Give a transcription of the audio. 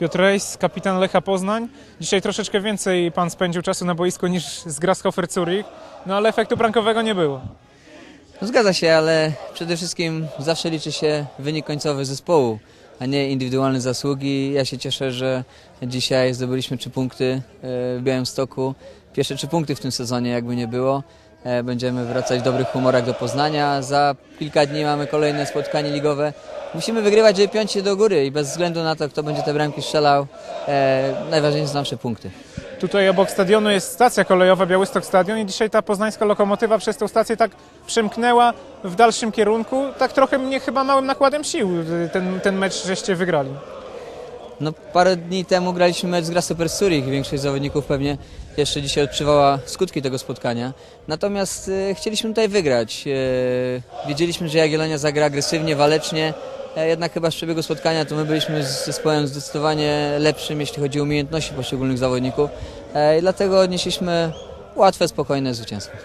Piotr Rejs, kapitan Lecha Poznań. Dzisiaj troszeczkę więcej pan spędził czasu na boisku niż z Grasshopper Zurich, no ale efektu brankowego nie było. No zgadza się, ale przede wszystkim zawsze liczy się wynik końcowy zespołu, a nie indywidualne zasługi. Ja się cieszę, że dzisiaj zdobyliśmy trzy punkty e, w Białymstoku. Pierwsze trzy punkty w tym sezonie, jakby nie było. E, Będziemy wracać w dobrych humorach do Poznania. Za kilka dni mamy kolejne spotkanie ligowe. Musimy wygrywać, żeby piąć się do góry i bez względu na to, kto będzie te bramki strzelał, e, najważniejsze są nasze punkty. Tutaj obok stadionu jest stacja kolejowa Białystok Stadion i dzisiaj ta poznańska lokomotywa przez tę stację tak przemknęła w dalszym kierunku. Tak trochę mnie chyba małym nakładem sił y, ten, ten mecz żeście wygrali. No, parę dni temu graliśmy mecz z Grasshopper Zurich większość zawodników pewnie jeszcze dzisiaj odczuwała skutki tego spotkania. Natomiast e, chcieliśmy tutaj wygrać. E, wiedzieliśmy, że Jagiellonia zagra agresywnie, walecznie. E, jednak chyba z przebiegu spotkania to my byliśmy z zespołem zdecydowanie lepszym, jeśli chodzi o umiejętności poszczególnych zawodników. E, i dlatego odnieśliśmy łatwe, spokojne zwycięstwo.